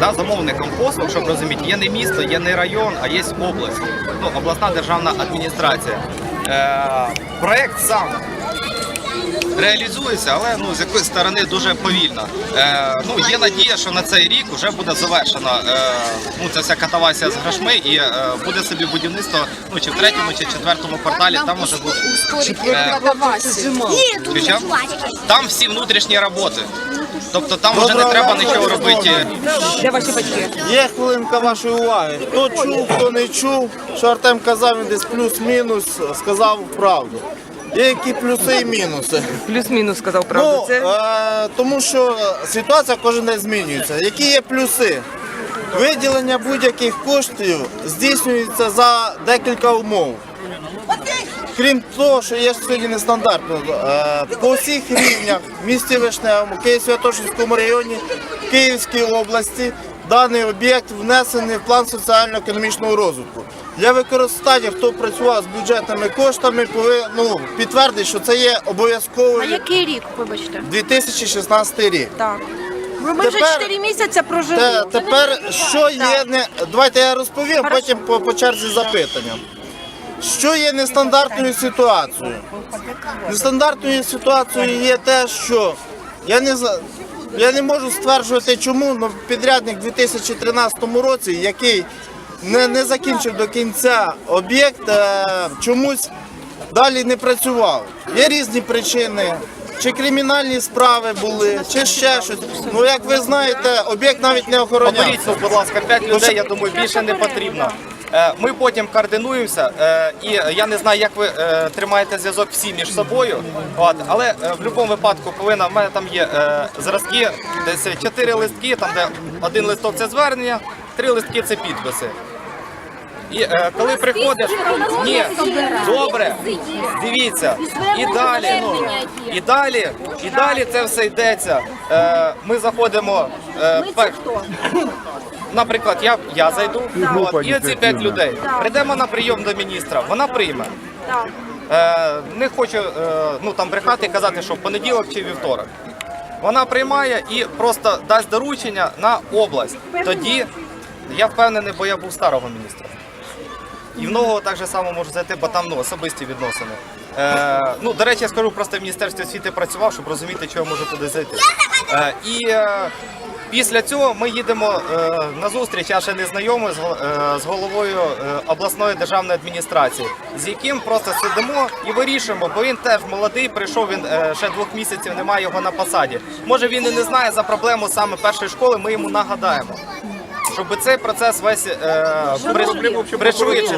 Да, замовником послуг, щоб розуміти, є не місто, є не район, а є область. Ну, обласна державна адміністрація. Е, проект сам реалізується, але ну з якоїсь сторони дуже повільно. Е, ну є надія, що на цей рік вже буде завершена е, ну ця вся катавасія з грошми і е, буде собі будівництво. Ну чи в третьому, чи четвертому кварталі там може бути. Е, там всі внутрішні роботи. Тобто там вже не треба нічого робити. Де ваші батьки? Є хвилинка вашої уваги. Хто чув, хто не чув, що Артем казав, він десь плюс-мінус сказав правду. Є які плюси і мінуси. Плюс-мінус сказав правду. Ну, Це е, тому що ситуація кожен день змінюється. Які є плюси? Виділення будь-яких коштів здійснюється за декілька умов. Крім того, що є сьогодні нестандартно, е, по всіх рівнях в місті Вишневому, Києво-Святошинському районі, Київській області даний об'єкт внесений в план соціально-економічного розвитку. Для використання, хто працював з бюджетними коштами, повинен ну, підтвердити, що це є А який рік, вибачте? 2016 рік. Так. Ми вже 4 місяці прожили. Те, тепер що є не давайте я розповім, потім по, по черзі запитання. Що є нестандартною ситуацією? Нестандартною ситуацією є те, що я не я не можу стверджувати, чому але підрядник у 2013 році, який не, не закінчив до кінця об'єкт, е, чомусь далі не працював. Є різні причини. Чи кримінальні справи були, чи ще щось. Ну як ви знаєте, об'єкт навіть не охоронявся. Оберіть, ну, будь ласка, 5 людей, я думаю, більше не потрібно. Е, Ми потім координуємося, е, і я не знаю, як ви е, тримаєте зв'язок всі між собою. От, але в будь-якому випадку повинна в мене там є зразки, десь 4 листки, там де один листок це звернення, три листки це підписи. І е, коли приходиш, ні, добре, дивіться, і далі, і далі, і далі це все йдеться. Е, ми заходимо. Е, пер- Наприклад, я, я зайду, от, і оці п'ять людей. Прийдемо на прийом до міністра, вона прийме. Е, не хочу е, ну, там брехати і казати, що в понеділок чи вівторок. Вона приймає і просто дасть доручення на область. Тоді я впевнений, бо я був старого міністра. І в нового так же само можу зайти, бо там ну, особисті відносини. Е, ну, до речі, я скажу, просто в Міністерстві освіти працював, щоб розуміти, чого я можу туди зайти. Е, і е, після цього ми їдемо е, на зустріч, я ще не знайомий з, е, головою е, обласної державної адміністрації, з яким просто сидимо і вирішуємо, бо він теж молодий, прийшов він ще двох місяців, немає його на посаді. Може він і не знає за проблему саме першої школи, ми йому нагадаємо. Щоб цей процес весь приш- пришвидшити.